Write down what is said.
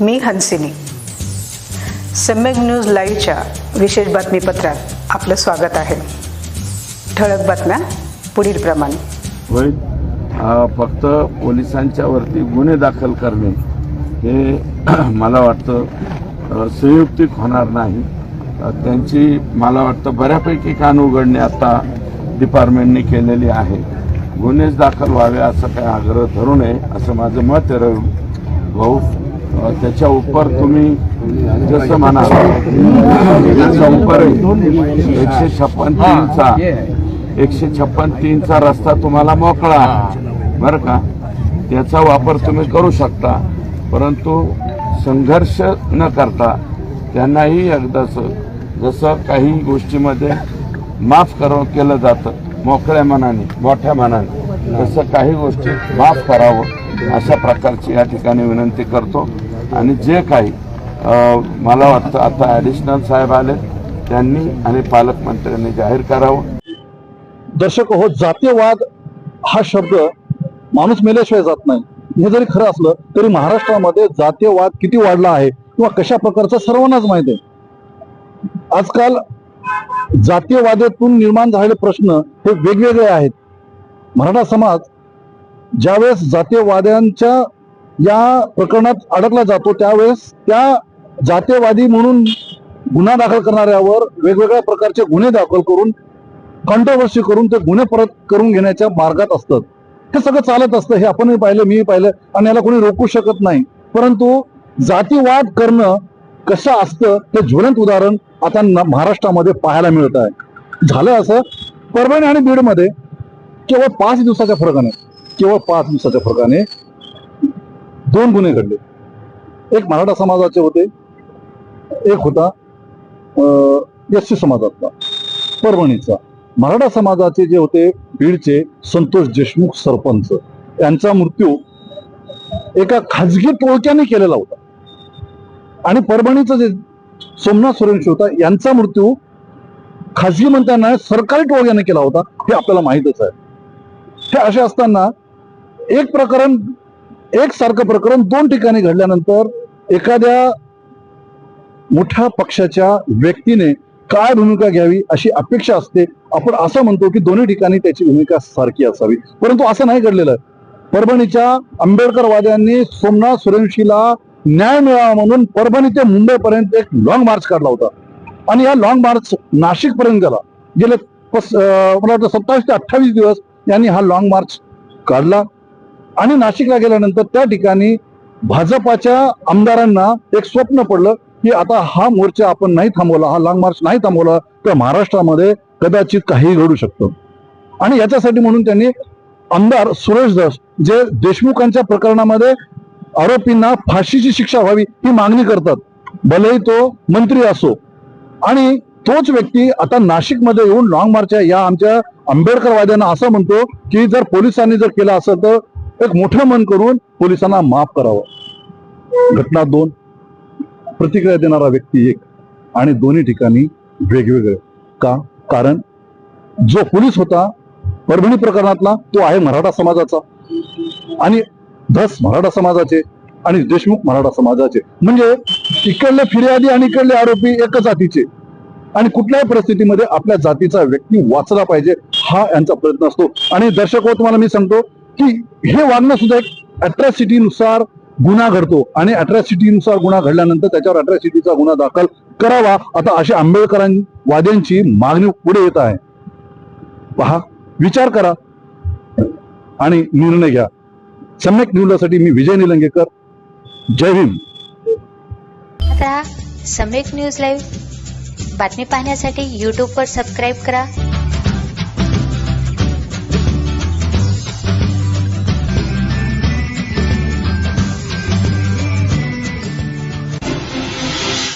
मी Hansini. Samyak news लाईव्हच्या विशेष बातमीपत्रात आपलं स्वागत आहे. ठळक बातम्या पुढील प्रमाणे. फक्त पोलिसांच्या वरती गुन्हे दाखल करणे हे मला वाटतं संयुक्तिक होणार नाही. त्यांची मला वाटतं बऱ्यापैकी कान उघडणे आता डिपार्टमेंटने केलेली आहे. गुन्हेच दाखल व्हावे असं काही आग्रह धरू नये असं माझं मत आहे. रवी भाऊ त्याच्या उपर तुम्ही जसं म्हणा त्याच्या उपर एकशे छप्पन तीनचा एकशे छप्पन तीनचा रस्ता तुम्हाला मोकळा. बरं का? त्याचा वापर तुम्ही करू शकता. परंतु संघर्ष न करता त्यांनाही एकदाच जसं काही गोष्टीमध्ये माफ कर केलं जातं. मोकळ्या मनाने मोठ्या मनाने. तसं काही गोष्टी माफ करावं. अशा प्रकारची या ठिकाणी विनंती करतो. आणि जे काही मला वाटतं आता ॲडिशनल साहेब आले त्यांनी आणि पालकमंत्र्यांनी जाहीर करावं. दर्शक हो जातीयवाद हा शब्द माणूस मेल्याशिवाय जात नाही. हे जरी खरं असलं तरी महाराष्ट्रामध्ये जातीयवाद किती वाढला आहे किंवा कशा प्रकारचा सर्वांनाच माहीत आहे. आजकाल जातीयवादातून निर्माण झालेले प्रश्न हे वेगवेगळे आहेत. मराठा समाज ज्यावेळेस जातीयवाद्यांच्या या प्रकरणात अडकला जातो त्यावेळेस त्या जातीयवादी म्हणून गुन्हा दाखल करणाऱ्यावर वेगवेगळ्या प्रकारचे गुन्हे दाखल करून कंट्रोवर्सी करून ते गुन्हे परत करून घेण्याच्या मार्गात असतात. हे सगळं चालत असतं हे आपणही पाहिलं मीही पाहिलं आणि याला कोणी रोखू शकत नाही. परंतु जातीवाद करणं कसं असतं ते ज्वलंत उदाहरण आता महाराष्ट्रामध्ये पाहायला मिळत आहे. झालं असं परभणी आणि बीडमध्ये केवळ पाच दिवसाच्या फरकाने केवळ पाच दिवसाच्या फरकाने दोन गुन्हे घडले. एक मराठा समाजाचे होते एक होता एस सी समाजातला परभणीचा. मराठा समाजाचे जे होते बीडचे संतोष देशमुख सरपंच यांचा मृत्यू एका खाजगी टोळक्याने केलेला होता. आणि परभणीचा जे सोमनाथ सुरेंशी होता यांचा मृत्यू खाजगी मंत्र्यांना सरकारी टोळक्याने केला होता हे आपल्याला माहीतच आहे. हे असे असताना एक प्रकरण एक सारखं प्रकरण दोन ठिकाणी घडल्यानंतर एखाद्या मोठ्या पक्षाच्या व्यक्तीने काय भूमिका घ्यावी अशी अपेक्षा असते. आपण असं म्हणतो की दोन्ही ठिकाणी त्याची भूमिका सारखी असावी. परंतु असं नाही घडलेलं. परभणीच्या आंबेडकरवाद्यांनी सोमनाथ सुरेंशीला न्याय मिळावा म्हणून परभणी ते मुंबईपर्यंत एक लॉंग मार्च काढला होता. आणि या लॉंग मार्च नाशिक पर्यंत गेला गेले मला वाटतं सत्तावीस ते अठ्ठावीस दिवस यांनी हा लॉंग मार्च काढला. आणि नाशिकला गेल्यानंतर त्या ठिकाणी भाजपाच्या आमदारांना एक स्वप्न पडलं की आता हा मोर्चा आपण नाही थांबवला हा लॉंग मार्च नाही थांबवला तर महाराष्ट्रामध्ये कदाचित काहीही घडू शकतं. आणि याच्यासाठी म्हणून त्यांनी आमदार सुरेश दास जे देशमुखांच्या प्रकरणामध्ये आरोपींना फाशीची शिक्षा व्हावी ही मागणी करतात. भलेही तो मंत्री असो. आणि तोच व्यक्ती आता नाशिकमध्ये येऊन लॉंग मार्च या आमच्या आंबेडकरवाद्यांना असं म्हणतो की जर पोलिसांनी जर केलं असेल तर एक मोठं मन करून पोलिसांना माफ करावं. घटना दोन. प्रतिक्रिया देणारा व्यक्ती एक. आणि दोन्ही ठिकाणी वेगवेगळे. का? कारण जो पोलीस होता परभणी प्रकरणातला तो आहे मराठा समाजाचा. आणि धस मराठा समाजाचे आणि देशमुख मराठा समाजाचे. म्हणजे इकडले फिर्यादी आणि इकडले आरोपी एकच जातीचे. आणि कुठल्याही परिस्थितीमध्ये आपल्या जातीचा व्यक्ती वाचला पाहिजे हा यांचा प्रयत्न असतो. आणि दर्शक हो, तुम्हाला मी सांगतो की हे वागणं सुद्धा एक अट्रॅसिटीनुसार गुन्हा घडतो. आणि अट्रॅसिटीनुसार गुन्हा घडल्यानंतर त्याच्यावर अट्रॅसिटीचा गुन्हा दाखल करावा. आता अशा आंबेडकरां वाद्यांची मागणी पुढे येत आहे. पहा विचार करा आणि निर्णय घ्या. सम्यक न्यूजसाठी मी विजय निलंगेकर. जय भीम. आता सम्यक न्यूज लाईव्ह बातमी पाहण्यासाठी यूट्यूबवर सबस्क्राईब करा.